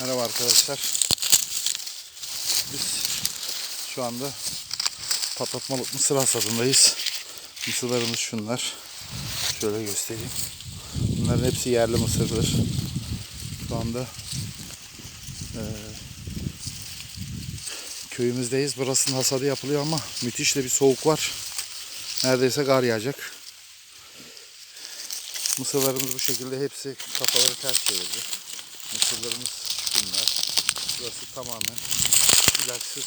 Merhaba arkadaşlar. Biz şu anda patlatmalık mısır hasadındayız. Mısırlarımız şunlar. Şöyle göstereyim. Bunların hepsi yerli mısırdır. Şu anda eee, köyümüzdeyiz. Burasının hasadı yapılıyor ama müthiş de bir soğuk var. Neredeyse kar yağacak. Mısırlarımız bu şekilde hepsi kafaları ters çevirdi. Mısırlarımız şunlar. Burası tamamen ilaçsız,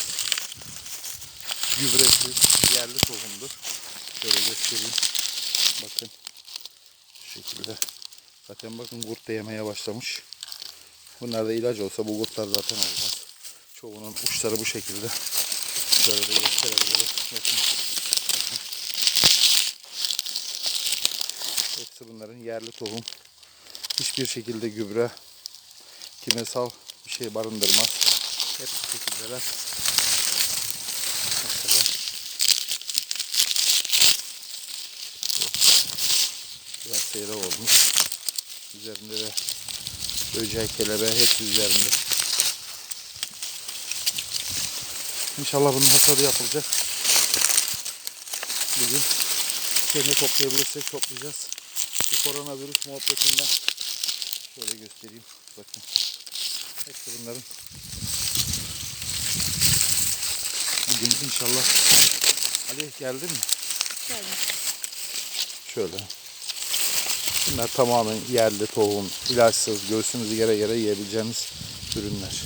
gübresiz, yerli tohumdur. Şöyle göstereyim. Bakın. Şu şekilde. Zaten bakın kurt da yemeye başlamış. Bunlar da ilaç olsa bu kurtlar zaten olmaz. Çoğunun uçları bu şekilde. Şöyle de gösterebiliriz. Bakın. Bakın. Hepsi bunların yerli tohum. Hiçbir şekilde gübre, kimyasal bir şey barındırmaz. Hep bu şekildeler. Biraz seyrek olmuş. Üzerinde de böcek, kelebe hepsi üzerinde. İnşallah bunun hasadı yapılacak. Bugün seni toplayabilirsek toplayacağız. Bu koronavirüs muhabbetinden şöyle göstereyim. Bakın. Hepsi bunların. Bugün inşallah. Ali geldin mi? Geldim. Şöyle. Bunlar tamamen yerli tohum, ilaçsız, göğsünüzü yere yere yiyebileceğimiz ürünler.